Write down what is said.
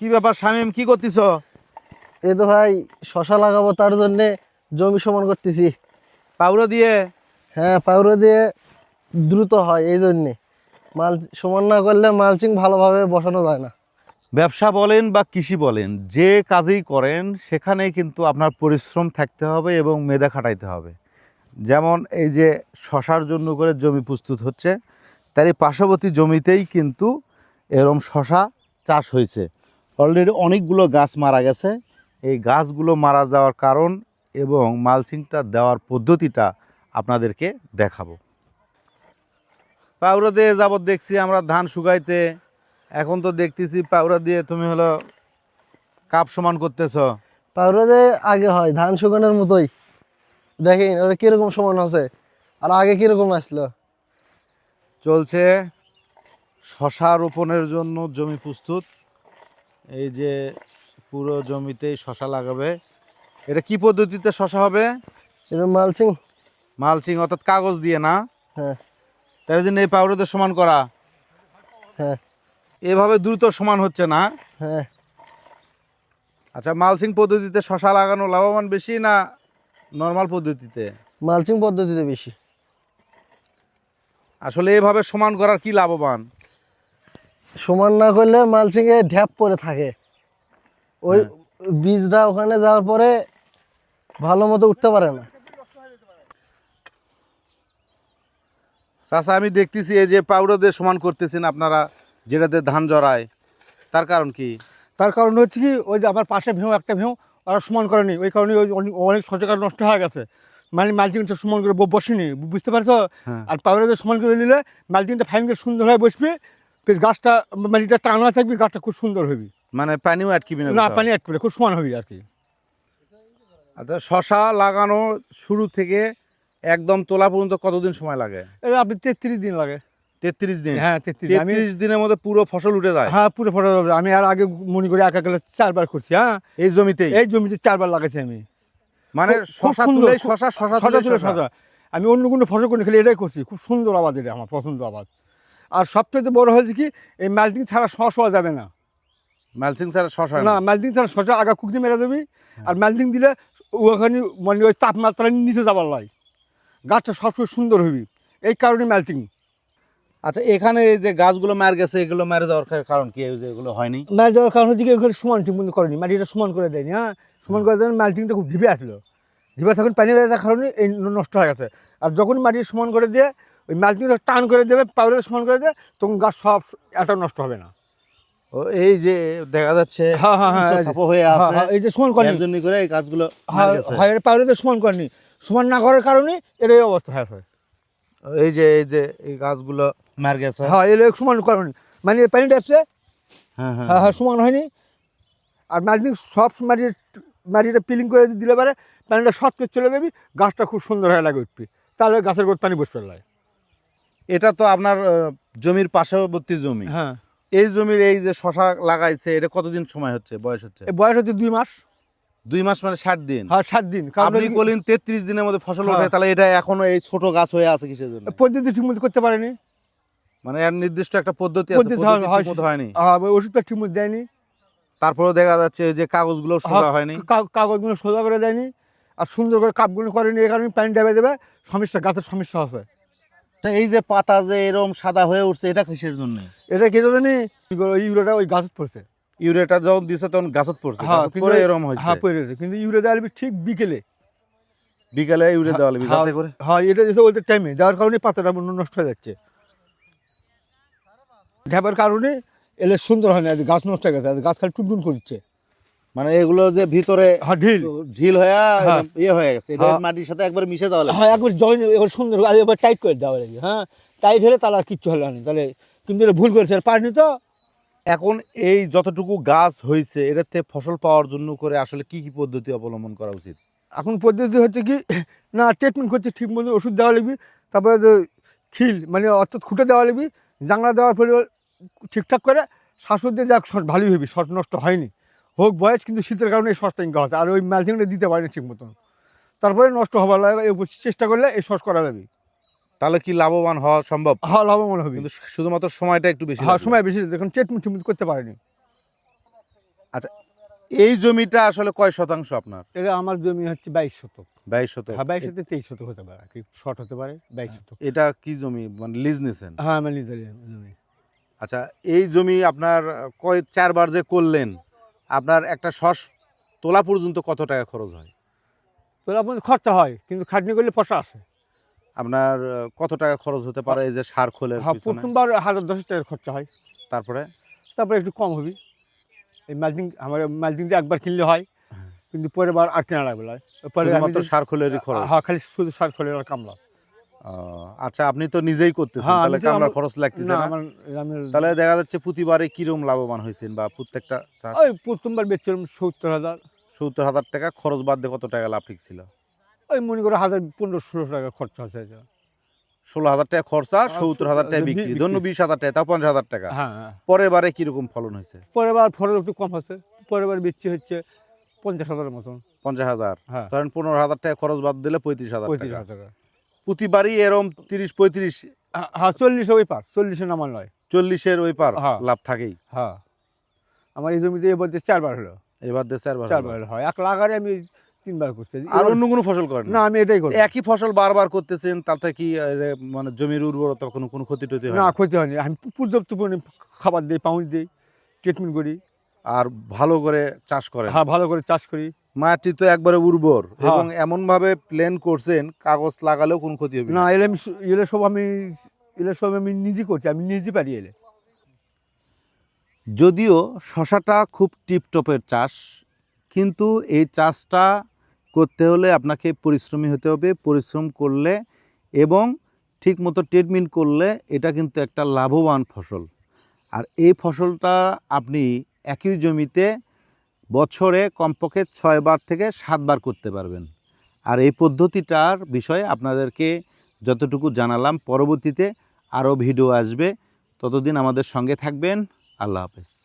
কি ব্যাপার শামিম কি করতেছ? এই তো ভাই শশা লাগাবো তার জন্যে জমি সমান করতেছি। পাউরো দিয়ে? হ্যাঁ পাউরো দিয়ে দ্রুত হয় এই জন্যে। মাল সমান না করলে মালচিং ভালোভাবে বসানো যায় না। ব্যবসা বলেন বা কৃষি বলেন যে কাজেই করেন সেখানেই কিন্তু আপনার পরিশ্রম থাকতে হবে এবং মেধা খাটাইতে হবে। যেমন এই যে শশার জন্য করে জমি প্রস্তুত হচ্ছে তারই পার্শ্ববর্তী জমিতেই কিন্তু এরম শশা চাষ হয়েছে। অলরেডি অনেকগুলো গাছ মারা গেছে। এই গাছগুলো মারা যাওয়ার কারণ এবং মালচিংটা দেওয়ার পদ্ধতিটা আপনাদেরকে দেখাবো। পাউরো দিয়ে যাবত দেখছি আমরা ধান শুকাইতে। এখন তো দেখতেছি পাউরা দিয়ে তুমি হলো কাপ সমান করতেছ। পাউরো দিয়ে আগে হয় ধান শুকানোর মতোই। দেখেন ওরা কীরকম সমান আছে আর আগে কীরকম আসলো? চলছে শশা রোপণের জন্য জমি প্রস্তুত। এই যে পুরো জমিতেই শশা লাগাবে। এটা কি পদ্ধতিতে শশা হবে? এটা মালচিং। মালচিং অর্থাৎ কাগজ দিয়ে না? হ্যাঁ। তার জন্য এই পাউরোদের সমান করা? হ্যাঁ। এভাবে দ্রুত সমান হচ্ছে না? হ্যাঁ। আচ্ছা মালচিং পদ্ধতিতে শশা লাগানো লাভবান বেশি না নর্মাল পদ্ধতিতে? মালচিং পদ্ধতিতে বেশি। আসলে এভাবে সমান করার কি লাভবান? সমান না করলে মালচিংয়ে ঢ্যাপ পরে থাকে। ওই বীজটা ওখানে যাওয়ার পরে ভালো মতো উঠতে পারে না। চাচা আমি দেখতেছি এই যে পাউডার দিয়ে সমান করতেছেন আপনারা যেটাতে ধান জড়ায়। তার কারণ কি? তার কারণ হচ্ছে কি ওই যে আমার পাশে ভেউ একটা ভেউ ওরা সমান করেনি। ওই কারণে ওই অনেক অনেক সচেতন নষ্ট হয়ে গেছে। মানে মাল্টিংটা সমান করে ব- বসেনি বুঝতে পারছ? হ্যাঁ। আর পাউডার দিয়ে সমান করে নিলে মাল্টিংটা ফাইন করে সুন্দর হয়ে বসবে বেশ গাছটা মাটিটা টানা থাকবে গাছটা খুব সুন্দর হবে। মানে পানিও আটকিবি না পানি অ্যাড খুব সমান হবে আর কি আচ্ছা শশা লাগানো শুরু থেকে একদম তোলা পর্যন্ত কতদিন সময় লাগে? এটা আপনি তেত্রিশ দিন লাগে। তেত্রিশ দিন? হ্যাঁ তেত্রিশ আমি দিনের মধ্যে পুরো ফসল উঠে যায়? হ্যাঁ পুরো ফটো আমি আর আগে মনে করি একা গেলে চারবার করছি হ্যাঁ? এই জমিতেই? এই জমিতে চারবার লাগাইছি আমি। মানে শশা তুলে শশা শশা তুলে শশা আমি অন্য কোনো ফসল করে খেলে এটাই করছি। খুব সুন্দর আবাদ এটা আমার পছন্দ আবাদ। আর সবথেকে বড় হয়েছে কি এই মালটিং ছাড়া শস হওয়া যাবে না। মালচিং ছাড়া শশা না? মালটিং ছাড়া শসা আগা কুকনি মেরে দেবি আর মালটিং দিলে ওখানে মানে ওই তাপমাত্রা নিচে যাবার লাই। গাছটা সবসময় সুন্দর হবি। এই কারণে মালটিং আচ্ছা এখানে এই যে গাছগুলো মার গেছে এগুলো মারা যাওয়ার কারণ কি? এগুলো হয়নি? মাল যাওয়ার কারণ হচ্ছে কি ওখানে সমান ঠিক মতো করেনি। মাটিটা সমান করে দেয়নি হ্যাঁ? সমান করে দেন মালটিংটা খুব ঢিপে আসলো। ঢিপে তখন পানি বেড়ে যাওয়ার কারণে এই নষ্ট হয়ে গেছে। আর যখন মাটি সমান করে দিয়ে ওই মালটিংটা টান করে দেবে পাউডার সমান করে দেবে তখন গাছ সব এটা নষ্ট হবে না। ও এই যে দেখা যাচ্ছে হ্যাঁ, হ্যাঁ, হ্যাঁ, হয়ে হ্যাঁ, আছে। হ্যাঁ, এই যে সমান করেনি। জন্য করে এই গাছগুলো হ্যাঁ গেছে। হয় পাউডার সমান করেনি। সমান না করার কারণে এর এই অবস্থা হয়েছে। এই যে এই যে এই গাছগুলো মার গেছে। হ্যাঁ এর সমান করেনি। মানে এই পানিটা হ্যাঁ হ্যাঁ হ্যাঁ সমান হয়নি। আর মালটিং সব মাটি মাটিটা পিলিং করে দিলে পারে পানিটা শর্ট করে চলে যাবি গাছটা খুব সুন্দর হয়ে লাগে উঠবি। তাহলে গাছের গোড় পানি বসবে লাগে এটা তো আপনার জমির পার্শ্ববর্তী জমি। হ্যাঁ। এই জমির এই যে শশা লাগাইছে এটা কতদিন সময় হচ্ছে বয়স হচ্ছে? বয়স হচ্ছে দুই মাস। দুই মাস মানে ষাট দিন? হ্যাঁ সাত দিন। আপনি বলেন তেত্রিশ দিনের মধ্যে ফসল হ্যাঁ। ওঠে তাহলে এটা এখনও এই ছোট গাছ হয়ে আছে কিসের জন্য? পদ্ধতি ঠিক মতো করতে পারেনি। মানে এর নির্দিষ্ট একটা পদ্ধতি আছে পদ্ধতি পদ্ধতি হয়- ঠিকমতো হয়নি? আর ওষুধটা ঠিক মতো দেয়নি। তারপরেও দেখা যাচ্ছে যে কাগজগুলো সোজা হ্যাঁ, হয়নি। কা- কাগজগুলো সোজা করে দেয়নি। আর সুন্দর করে কাপগুলো করেনি এই কারণে পানি দেবে দেবে সমস্যা গাছের সমস্যা আচ্ছা, এই যে পাতা যে এরকম সাদা হয়ে উঠছে এটা কিসের জন্য? এটা কি জানি? ওই ইউরিয়াটা ওই গাছত পড়ছে। ইউরিয়াটা যখন দিছে তখন গাছত পড়ছে হ্যাঁ, পরে এরকম হয়েছে। হ্যাঁ পড়ে গেছে কিন্তু ইউরিয়া দেওয়া লাগবে ঠিক বিকেলে। বিকেলে ইউরিয়া দেওয়া লাগবে যাতে করে। হ্যাঁ এটা দিয়েছে ওইটা টাইমে দেওয়ার কারণে পাতাটা নষ্ট হয়ে যাচ্ছে। ঢ্যাপার কারণে এলে সুন্দর হয় না গাছ নষ্ট হয়ে গেছে গাছ খালি টুনটুন করছে মানে এগুলো যে ভিতরে হ্যাঁ ঢিল। ঝিল হয়ে হ্যাঁ। ইয়ে হয়ে গেছে। এটা হ্যাঁ। মাটির সাথে একবার মিশে দেওয়া লাগবে। হ্যাঁ একবার জয়েন এবার সুন্দর এবার টাইট করে দেওয়া লাগে হ্যাঁ টাইট হলে তাহলে আর কিচ্ছু হলো না। তাহলে কিন্তু এটা ভুল করেছে। আর পারিনি তো? এখন এই যতটুকু গাছ হয়েছে এটাতে ফসল পাওয়ার জন্য করে আসলে কি কি পদ্ধতি অবলম্বন করা উচিত? এখন পদ্ধতি হচ্ছে কি না ট্রিটমেন্ট করছে ঠিক মতো ওষুধ দেওয়া লাগবে। তারপরে খিল মানে অর্থাৎ খুঁটে দেওয়া লাগবে। জাংলা দেওয়ার পরে ঠিকঠাক করে শ্বাসও দিয়ে যাক ভালোই হবি শস নষ্ট হয়নি। হোক বয়স কিন্তু শীতের কারণে ইঙ্কা হচ্ছে। আর ওই ম্যালথিংটা দিতে পারেনি ঠিক মতন তারপরে নষ্ট হবার লাগে এই চেষ্টা করলে এই শস করা যাবে। তাহলে কি লাভবান হওয়া সম্ভব? হ্যাঁ লাভবান হবে। কিন্তু শুধুমাত্র সময়টা একটু বেশি হ্যাঁ সময় বেশি দেখুন ট্রিটমেন্ট ঠিক মতো করতে পারেনি। আচ্ছা এই জমিটা আসলে কয় শতাংশ আপনার? এটা আমার জমি হচ্ছে বাইশ শতক। বাইশ শতক। হ্যাঁ বাইশ শতক তেইশ শতক হতে পারে। কি শর্ট হতে পারে? বাইশ শতক। এটা কি জমি? মানে লিজ নিছেন? হ্যাঁ আমার নিজের জমি। আচ্ছা এই জমি আপনার কয় চারবার যে করলেন আপনার একটা শস তোলা পর্যন্ত কত টাকা খরচ হয়? তোলা পর্যন্ত খরচা হয় কিন্তু খাটনি করলে পয়সা আসে আপনার কত টাকা খরচ হতে পারে এই যে সার খোলে হ্যাঁ প্রথমবার হাজার দশ টাকার খরচা হয়। তারপরে? তারপরে একটু কম হবে। এই মালচিং আমার মালচিং দিয়ে একবার কিনলে হয় হ্যাঁ। কিন্তু পরের বার আর কেনা লাগবে না। পরে সার খোলেরই খরচ? হ্যাঁ খালি শুধু সার খোলে আর কামলা। আচ্ছা আপনি তো নিজেই করতেছেন হ্যাঁ, তাহলে খরচ লাগতেছে না তাহলে দেখা যাচ্ছে প্রতিবারে কিরম লাভবান হয়েছেন বা প্রত্যেকটা ওই প্রথমবার বেচছিলাম সত্তর হাজার। সত্তর হাজার টাকা খরচ বাদ দিয়ে কত টাকা লাভ ঠিক ছিল? ওই মনে করো হাজার পনেরো ষোলো টাকা খরচা এটা। ষোলো হাজার টাকা খরচা সত্তর হাজার টাকা বিক্রি। ধন্য বিশ হাজার টাকা তাও পঞ্চাশ হাজার টাকা। হ্যাঁ হ্যাঁ। পরের বারে কীরকম ফলন হয়েছে? পরের বার ফলন একটু কম হচ্ছে পরের বার বিক্রি হচ্ছে পঞ্চাশ হাজারের মতন। পঞ্চাশ হাজার। ধরেন পনেরো হাজার টাকা খরচ বাদ দিলে পঁয়ত্রিশ হাজার পঁয়ত্রিশ হাজার টাকা। প্রতিবারই এরম তিরিশ পঁয়ত্রিশ হ্যাঁ, হ্যাঁ চল্লিশে ওই পার চল্লিশে নামার নয়। চল্লিশের ওই পার হ্যাঁ। লাভ থাকেই। হ্যাঁ। আমার এই জমিতে এবার চারবার হলো। এবার দেশে চারবার চারবার হলো। হয়। এক লাগারে আমি তিনবার করছি। আর অন্য কোনো ফসল করেন না? আমি এটাই করি। একই ফসল বারবার করতেছেন তাতে কি মানে জমির উর্বরতা কোনো কোনো ক্ষতি টতি হয় না? ক্ষতি হয়নি। আমি পর্যাপ্ত পরিমাণে খাবার দিই পাউন্ড দিই ট্রিটমেন্ট করি। আর ভালো করে চাষ করে হ্যাঁ ভালো করে চাষ করি। মাটি তো একবারে উর্বর হ্যাঁ। এবং এমন ভাবে প্ল্যান করছেন কাগজ লাগালেও কোনো ক্ষতি হবে না। এলে আমি এলে সব আমি এলে সব আমি নিজে করছি আমি নিজে পারি এলে। যদিও শশাটা খুব টিপটপের চাষ কিন্তু এই চাষটা করতে হলে আপনাকে পরিশ্রমী হতে হবে। পরিশ্রম করলে এবং ঠিকমতো ট্রিটমেন্ট করলে এটা কিন্তু একটা লাভবান ফসল। আর এই ফসলটা আপনি একই জমিতে বছরে কমপক্ষে ছয়বার থেকে সাতবার করতে পারবেন। আর এই পদ্ধতিটার বিষয়ে আপনাদেরকে যতটুকু জানালাম, পরবর্তীতে আরও ভিডিও আসবে। ততদিন আমাদের সঙ্গে থাকবেন। আল্লাহ হাফেজ।